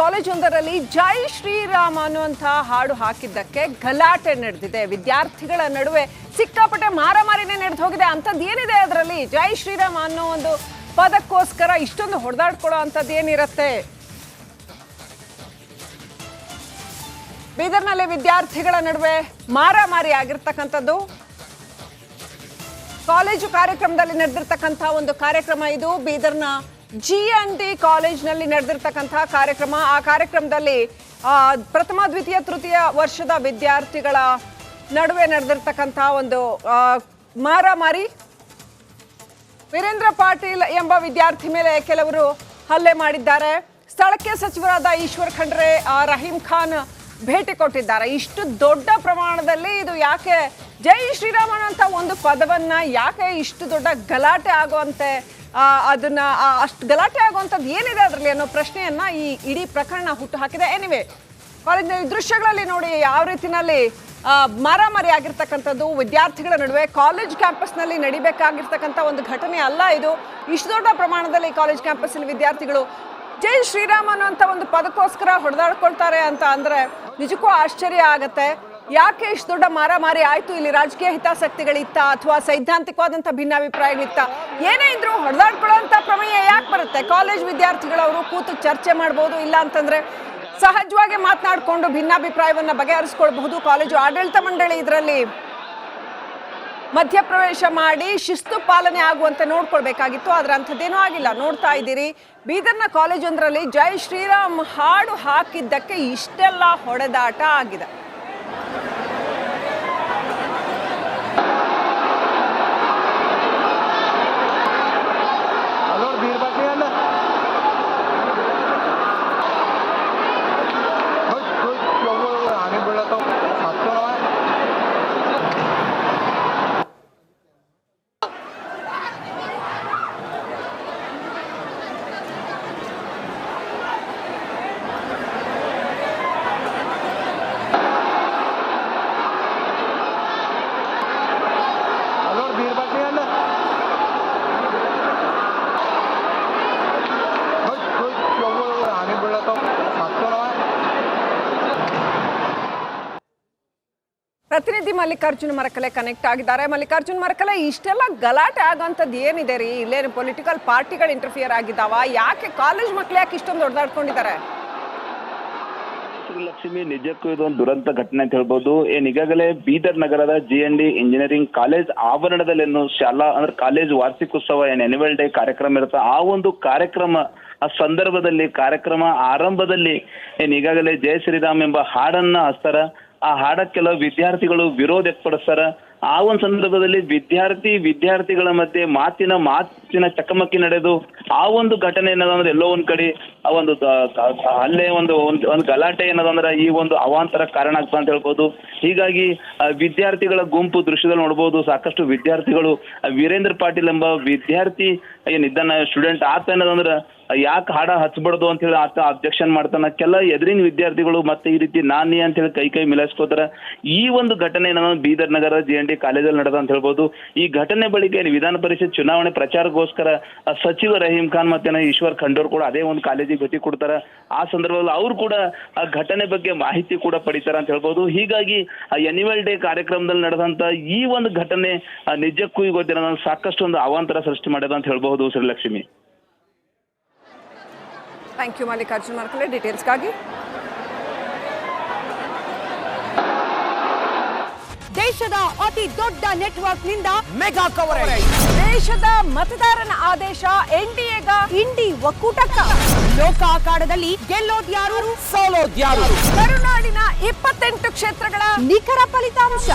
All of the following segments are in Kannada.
ಕಾಲೇಜೊಂದರಲ್ಲಿ ಜೈ ಶ್ರೀರಾಮ ಅನ್ನುವಂತಹ ಹಾಡು ಹಾಕಿದ್ದಕ್ಕೆ ಗಲಾಟೆ ನಡೆದಿದೆ. ವಿದ್ಯಾರ್ಥಿಗಳ ನಡುವೆ ಸಿಕ್ಕಾಪಟ್ಟೆ ಮಾರಾಮಾರಿನೇ ನಡೆದು ಹೋಗಿದೆ ಅಂಥದ್ದು ಏನಿದೆ ಅದರಲ್ಲಿ? ಜೈ ಶ್ರೀರಾಮ ಅನ್ನೋ ಒಂದು ಪದಕ್ಕೋಸ್ಕರ ಇಷ್ಟೊಂದು ಹೊಡೆದಾಡ್ಕೊಳ್ಳೋ ಅಂಥದ್ದು ಏನಿರುತ್ತೆ ಬೀದರ್ನಲ್ಲಿ ವಿದ್ಯಾರ್ಥಿಗಳ ನಡುವೆ ಮಾರಾಮಾರಿ ಆಗಿರ್ತಕ್ಕಂಥದ್ದು. ಕಾಲೇಜು ಕಾರ್ಯಕ್ರಮದಲ್ಲಿ ನಡೆದಿರ್ತಕ್ಕಂಥ ಒಂದು ಕಾರ್ಯಕ್ರಮ ಇದು. ಬೀದರ್ನ ಜಿ ಎನ್ ಡಿ ಕಾಲೇಜ್ನಲ್ಲಿ ನಡೆದಿರ್ತಕ್ಕಂತಹ ಕಾರ್ಯಕ್ರಮ. ಆ ಕಾರ್ಯಕ್ರಮದಲ್ಲಿ ಪ್ರಥಮ, ದ್ವಿತೀಯ, ತೃತೀಯ ವರ್ಷದ ವಿದ್ಯಾರ್ಥಿಗಳ ನಡುವೆ ನಡೆದಿರ್ತಕ್ಕಂಥ ಒಂದು ಮಾರಾಮಾರಿ ವೀರೇಂದ್ರ ಪಾಟೀಲ್ ಎಂಬ ವಿದ್ಯಾರ್ಥಿ ಮೇಲೆ ಕೆಲವರು ಹಲ್ಲೆ ಮಾಡಿದ್ದಾರೆ. ಸ್ಥಳಕ್ಕೆ ಸಚಿವರಾದ ಈಶ್ವರ್ ಖಂಡ್ರೆ ರಹೀಂ ಖಾನ್ ಭೇಟಿ ಕೊಟ್ಟಿದ್ದಾರೆ. ಇಷ್ಟು ದೊಡ್ಡ ಪ್ರಮಾಣದಲ್ಲಿ ಇದು ಯಾಕೆ ಜೈ ಶ್ರೀರಾಮನ್ ಅಂತ ಒಂದು ಪದವನ್ನ ಯಾಕೆ ಇಷ್ಟು ದೊಡ್ಡ ಗಲಾಟೆ ಆಗುವಂತೆ ಅದನ್ನ ಅಷ್ಟು ಗಲಾಟೆ ಆಗುವಂಥದ್ದು ಏನಿದೆ ಅದರಲ್ಲಿ ಅನ್ನೋ ಪ್ರಶ್ನೆಯನ್ನ ಈ ಇಡೀ ಪ್ರಕರಣ ಹುಟ್ಟು ಹಾಕಿದೆ. ಎನಿವೆ ಕಾಲೇಜಿನ ಈ ದೃಶ್ಯಗಳಲ್ಲಿ ನೋಡಿ ಯಾವ ರೀತಿನಲ್ಲಿ ಮರಮರಿ ಆಗಿರ್ತಕ್ಕಂಥದ್ದು, ವಿದ್ಯಾರ್ಥಿಗಳ ನಡುವೆ ಕಾಲೇಜ್ ಕ್ಯಾಂಪಸ್ನಲ್ಲಿ ನಡಿಬೇಕಾಗಿರ್ತಕ್ಕಂಥ ಒಂದು ಘಟನೆ ಅಲ್ಲ ಇದು. ಇಷ್ಟು ದೊಡ್ಡ ಪ್ರಮಾಣದಲ್ಲಿ ಕಾಲೇಜ್ ಕ್ಯಾಂಪಸ್ನಲ್ಲಿ ವಿದ್ಯಾರ್ಥಿಗಳು ಜೈ ಶ್ರೀರಾಮ್ ಅನ್ನುವಂಥ ಒಂದು ಪದಕ್ಕೋಸ್ಕರ ಹೊಡೆದಾಡ್ಕೊಳ್ತಾರೆ ಅಂತ ಅಂದ್ರೆ ನಿಜಕ್ಕೂ ಆಶ್ಚರ್ಯ ಆಗತ್ತೆ. ಯಾಕೆ ಇಷ್ಟು ದೊಡ್ಡ ಮಾರಾಮಾರಿ ಆಯ್ತು? ಇಲ್ಲಿ ರಾಜಕೀಯ ಹಿತಾಸಕ್ತಿಗಳಿತ್ತ ಅಥವಾ ಸೈದ್ಧಾಂತಿಕವಾದಂಥ ಭಿನ್ನಾಭಿಪ್ರಾಯಗಳಿತ್ತ? ಏನೇ ಇದ್ರು ಹೊಡೆದಾಡ್ಕೊಳ್ಳೋಂಥ ಪ್ರಮೇಯ ಯಾಕೆ ಬರುತ್ತೆ? ಕಾಲೇಜ್ ವಿದ್ಯಾರ್ಥಿಗಳವರು ಕೂತು ಚರ್ಚೆ ಮಾಡ್ಬೋದು, ಇಲ್ಲ ಅಂತಂದ್ರೆ ಸಹಜವಾಗಿ ಮಾತನಾಡಿಕೊಂಡು ಭಿನ್ನಾಭಿಪ್ರಾಯವನ್ನ ಬಗೆಹರಿಸ್ಕೊಳ್ಬಹುದು. ಕಾಲೇಜು ಆಡಳಿತ ಮಂಡಳಿ ಇದರಲ್ಲಿ ಮಧ್ಯಪ್ರವೇಶ ಮಾಡಿ ಶಿಸ್ತು ಪಾಲನೆ ಆಗುವಂತೆ ನೋಡ್ಕೊಳ್ಬೇಕಾಗಿತ್ತು. ಆದ್ರೆ ಅಂಥದ್ದೇನೂ ಆಗಿಲ್ಲ. ನೋಡ್ತಾ ಇದ್ದೀರಿ, ಬೀದರ್ನ ಕಾಲೇಜೊಂದರಲ್ಲಿ ಜೈ ಶ್ರೀರಾಮ್ ಹಾಡು ಹಾಕಿದ್ದಕ್ಕೆ ಇಷ್ಟೆಲ್ಲ ಹೊಡೆದಾಟ ಆಗಿದೆ. ಪ್ರತಿನಿಧಿ ಮಲ್ಲಿಕಾರ್ಜುನ ಮರಕಲೆ ಕನೆಕ್ಟ್ ಆಗಿದ್ದಾರೆ. ಮಲ್ಲಿಕಾರ್ಜುನ ಮರಕಲೆ, ಇಷ್ಟೆಲ್ಲ ಗಲಾಟೆ ಆಗೋಂಥದ್ದು ಏನಿದೆ ರೀ? ಇಲ್ಲೇನು ಪೊಲಿಟಿಕಲ್ ಪಾರ್ಟಿಗಳು ಇಂಟರ್ಫಿಯರ್ ಆಗಿದ್ದಾವ? ಯಾಕೆ ಕಾಲೇಜ್ ಮಕ್ಳು ಯಾಕೆ ಇಷ್ಟೊಂದು ದೊಡ್ಡದಾಡ್ಕೊಂಡಿದ್ದಾರೆ ಲಕ್ಷ್ಮಿ, ನಿಜಕ್ಕೂ ಇದೊಂದು ದುರಂತ ಘಟನೆ ಅಂತ ಹೇಳ್ಬೋದು. ಏನ್ ಈಗಾಗಲೇ ಬೀದರ್ ನಗರದ G N D engineering college ಆವರಣದಲ್ಲಿ ಶಾಲಾ ಅಂದ್ರೆ ಕಾಲೇಜ್ ವಾರ್ಷಿಕೋತ್ಸವ ಏನ್ ಆನ್ಯುವಲ್ ಡೇ ಕಾರ್ಯಕ್ರಮ ಇರುತ್ತೆ? ಆ ಒಂದು ಕಾರ್ಯಕ್ರಮ, ಆ ಸಂದರ್ಭದಲ್ಲಿ ಕಾರ್ಯಕ್ರಮ ಆರಂಭದಲ್ಲಿ ಏನ್ ಈಗಾಗಲೇ ಜಯ ಶ್ರೀರಾಮ್ ಎಂಬ ಹಾಡನ್ನ ಹಚ್ತಾರ ಆ ಹಾಡ ಕೆಲವು ವಿದ್ಯಾರ್ಥಿಗಳು ವಿರೋಧ ವ್ಯಕ್ತಪಡಿಸ್ತಾರ. ಆ ಒಂದು ಸಂದರ್ಭದಲ್ಲಿ ವಿದ್ಯಾರ್ಥಿ ವಿದ್ಯಾರ್ಥಿಗಳ ಮಧ್ಯೆ ಮಾತಿನ ಮಾತಿನ ಚಕಮಕಿ ನಡೆದು, ಆ ಒಂದು ಘಟನೆ ಏನದಂದ್ರೆ ಎಲ್ಲೋ ಒಂದ್ ಕಡೆ, ಆ ಒಂದು ಅಲ್ಲೇ ಒಂದು ಒಂದು ಗಲಾಟೆ ಏನದಂದ್ರೆ ಈ ಒಂದು ಅವಾಂತರ ಕಾರಣ ಆಗ್ತದೆ ಅಂತ ಹೇಳ್ಬೋದು. ಹೀಗಾಗಿ ವಿದ್ಯಾರ್ಥಿಗಳ ಗುಂಪು ದೃಶ್ಯದಲ್ಲಿ ನೋಡ್ಬೋದು. ಸಾಕಷ್ಟು ವಿದ್ಯಾರ್ಥಿಗಳು ವೀರೇಂದ್ರ ಪಾಟೀಲ್ ಎಂಬ ವಿದ್ಯಾರ್ಥಿ ಏನಿದ್ದಾನ ಸ್ಟೂಡೆಂಟ್ ಆತ ಏನದಂದ್ರೆ ಯಾಕೆ ಹಾಡ ಹಚ್ಬಾರ್ದು ಅಂತ ಹೇಳಿ ಆತ ಅಬ್ಜೆಕ್ಷನ್ ಮಾಡ್ತಾನ. ಕೆಲ ಎದುರಿನ ವಿದ್ಯಾರ್ಥಿಗಳು ಮತ್ತೆ ಈ ರೀತಿ ನಾನಿ ಅಂತ ಹೇಳಿ ಕೈ ಕೈ ಮಿಲಾಯಿಸ್ಕೋತಾರೆ. ಈ ಒಂದು ಘಟನೆ ನಾನು ಬೀದರ್ ನಗರ ಜಿ ಎನ್ ಡಿ ಕಾಲೇಜಲ್ಲಿ ನಡೆದ ಅಂತ ಹೇಳ್ಬೋದು. ಈ ಘಟನೆ ಬಳಿಕ ವಿಧಾನ ಪರಿಷತ್ ಚುನಾವಣೆ ಪ್ರಚಾರಕ್ಕೋಸ್ಕರ ಆ, ಸಚಿವ ರಹೀಂ ಖಾನ್ ಮತ್ತೆ ಈಶ್ವರ್ ಖಂಡೋರ್ ಕೂಡ ಅದೇ ಒಂದು ಕಾಲೇಜಿಗೆ ಭೇಟಿ ಕೊಡ್ತಾರ. ಆ ಸಂದರ್ಭದಲ್ಲಿ ಅವ್ರು ಕೂಡ ಆ ಘಟನೆ ಬಗ್ಗೆ ಮಾಹಿತಿ ಕೂಡ ಪಡಿತಾರ ಅಂತ ಹೇಳ್ಬೋದು. ಹೀಗಾಗಿ ಎನ್ಯುವಲ್ ಡೇ ಕಾರ್ಯಕ್ರಮದಲ್ಲಿ ನಡೆದಂತ ಈ ಒಂದು ಘಟನೆ ನಿಜಕ್ಕೂ ಈಗ ಸಾಕಷ್ಟು ಒಂದು ಅವಾಂತರ ಸೃಷ್ಟಿ ಮಾಡ್ಯದ ಅಂತ ಹೇಳ್ಬಹುದು ಶ್ರೀಲಕ್ಷ್ಮಿ. ಥ್ಯಾಂಕ್ ಯು ಮಲ್ಲಿಕಾರ್ಜುನ ಮಾರ್ಕಲೆ ಡೀಟೇಲ್ಸ್ಗಾಗಿ ದೇಶದ ಅತಿ ದೊಡ್ಡ ನೆಟ್ವರ್ಕ್ನಿಂದ ಮೆಗಾ ಕವರೇಜ್ ದೇಶದ ಮತದಾರನ ಆದೇಶ ಎನ್ಡಿಎಗ ಇಂಡಿ ಒಕ್ಕೂಟಕ್ಕ ಲೋಕ ಅಖಾಡದಲ್ಲಿ ಗೆಲ್ಲೋದ್ಯಾರು ಸೋಲೋದ್ಯಾರು ಕರುನಾಡಿನ ಇಪ್ಪತ್ತೆಂಟು ಕ್ಷೇತ್ರಗಳ ನಿಖರ ಫಲಿತಾಂಶ.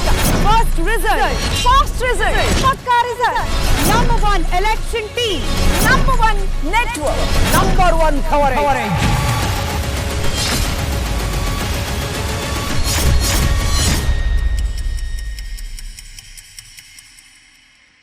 ಫಸ್ಟ್ ರಿಸಲ್ಟ್ ಫಾಸ್ಟ್ ರಿಸಲ್ಟ್ ಪಕ್ಕಾ result number one election team number one network number one coverage